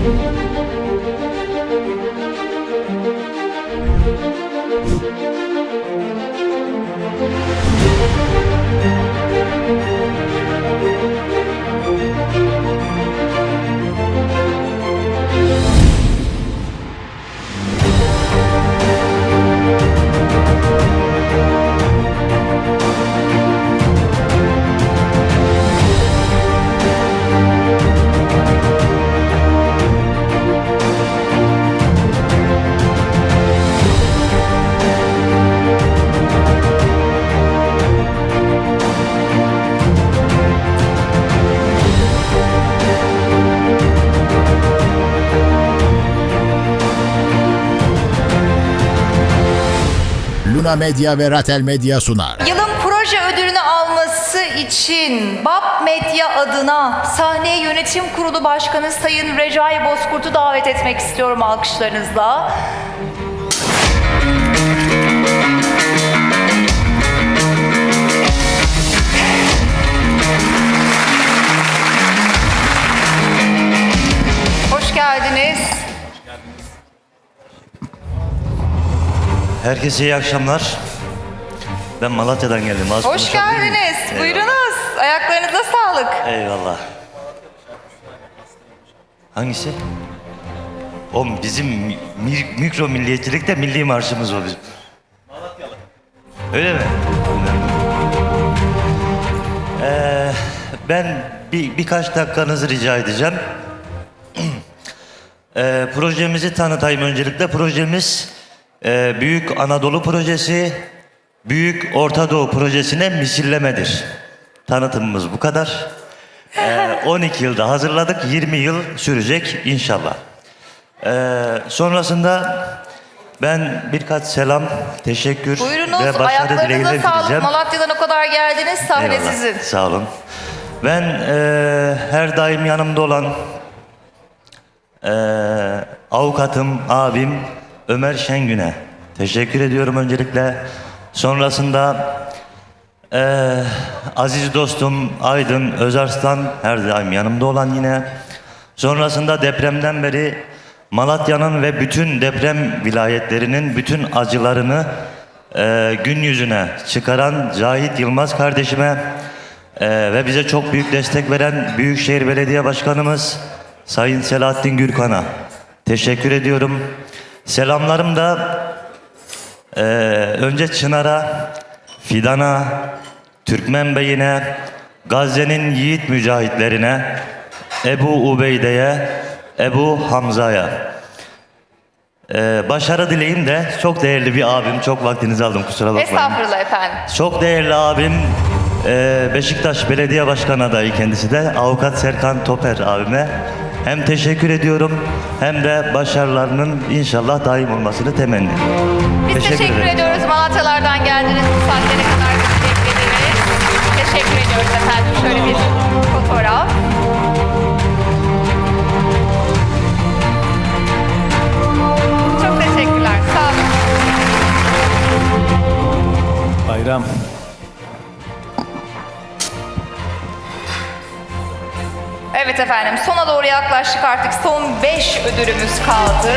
Müzik Luna Medya ve Ratel Medya sunar. Yılın proje ödülünü alması için BAP Medya adına sahne yönetim kurulu başkanı Sayın Recai Bozkurt'u davet etmek istiyorum alkışlarınızla. Herkese iyi akşamlar. Ben Malatya'dan geldim. Az Hoş geldiniz. Eyvallah. Buyurunuz. Ayaklarınıza sağlık. Eyvallah. Hangisi? O bizim mi- mi- mikro milliyetçilikte milli marşımız o bizim. Öyle mi? Ee, ben bir, birkaç dakikanızı rica edeceğim. Ee, projemizi tanıtayım öncelikle. Projemiz e, Büyük Anadolu Projesi, Büyük Orta Doğu Projesi'ne misillemedir. Tanıtımımız bu kadar. Ee, 12 yılda hazırladık, 20 yıl sürecek inşallah. Ee, sonrasında ben birkaç selam, teşekkür Buyurunuz. ve başarı Ayaklarınıza dileğiyle sağlık. gideceğim. Malatya'dan o kadar geldiniz. Sahne Eyvallah, sizin. Sağ olun. Ben eee, her daim yanımda olan eee, avukatım, abim Ömer Şengün'e teşekkür ediyorum öncelikle. Sonrasında eee, aziz dostum Aydın Özarslan her daim yanımda olan yine. Sonrasında depremden beri Malatya'nın ve bütün deprem vilayetlerinin bütün acılarını eee, gün yüzüne çıkaran Cahit Yılmaz kardeşime eee, ve bize çok büyük destek veren Büyükşehir Belediye Başkanımız Sayın Selahattin Gürkan'a teşekkür ediyorum. Selamlarım da eee, önce Çınar'a, Fidan'a, Türkmen Bey'ine, Gazze'nin yiğit mücahitlerine, Ebu Ubeyde'ye, Ebu Hamza'ya. Ee, başarı dileyim de çok değerli bir abim, çok vaktinizi aldım kusura bakmayın. Estağfurullah efendim. Çok değerli abim e, Beşiktaş Belediye Başkanı adayı kendisi de avukat Serkan Toper abime hem teşekkür ediyorum hem de başarılarının inşallah daim olmasını temenni ediyorum. Biz teşekkür, ediyoruz. Malatyalardan geldiniz. Bu saatlere kadar bizi beklediniz. Teşekkür ediyoruz efendim. Şöyle bir fotoğraf. Çok teşekkürler. Sağ olun. Bayram. Evet efendim sona doğru yaklaştık artık son 5 ödülümüz kaldı.